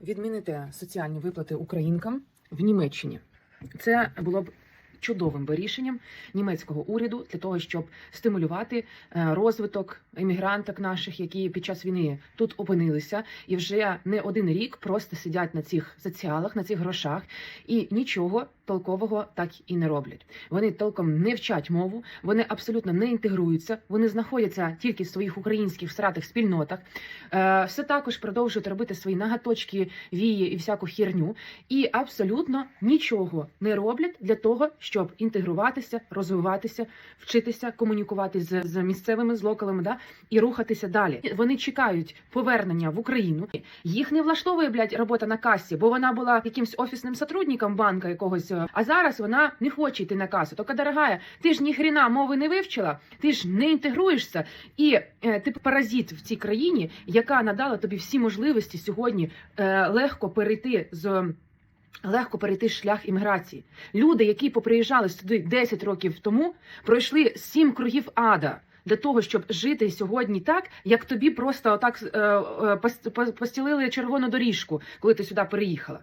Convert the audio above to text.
відмінити соціальні виплати українкам в Німеччині. Це було б чудовим би рішенням німецького уряду для того, щоб стимулювати е, розвиток емігранток наших, які під час війни тут опинилися, і вже не один рік просто сидять на цих соціалах, на цих грошах, і нічого толкового так і не роблять. Вони толком не вчать мову, вони абсолютно не інтегруються, вони знаходяться тільки в своїх українських всратих спільнотах. Е, все також продовжують робити свої нагаточки, вії і всяку херню, і абсолютно нічого не роблять для того, щоб інтегруватися, розвиватися, вчитися, комунікувати з, з місцевими з локалами, да, і рухатися далі. Вони чекають повернення в Україну. Їх не влаштовує блядь, робота на касі, бо вона була якимсь офісним сотрудником банка якогось. А зараз вона не хоче йти на касу. Тільки, дорогая, ти ж ні хрена мови не вивчила, ти ж не інтегруєшся, і е, ти паразит в цій країні, яка надала тобі всі можливості сьогодні е, легко перейти з. Легко перейти шлях імміграції. Люди, які поприїжджали сюди 10 років тому, пройшли сім кругів ада для того, щоб жити сьогодні так, як тобі просто отак е, е, пос- пос- постілили червону доріжку, коли ти сюди переїхала.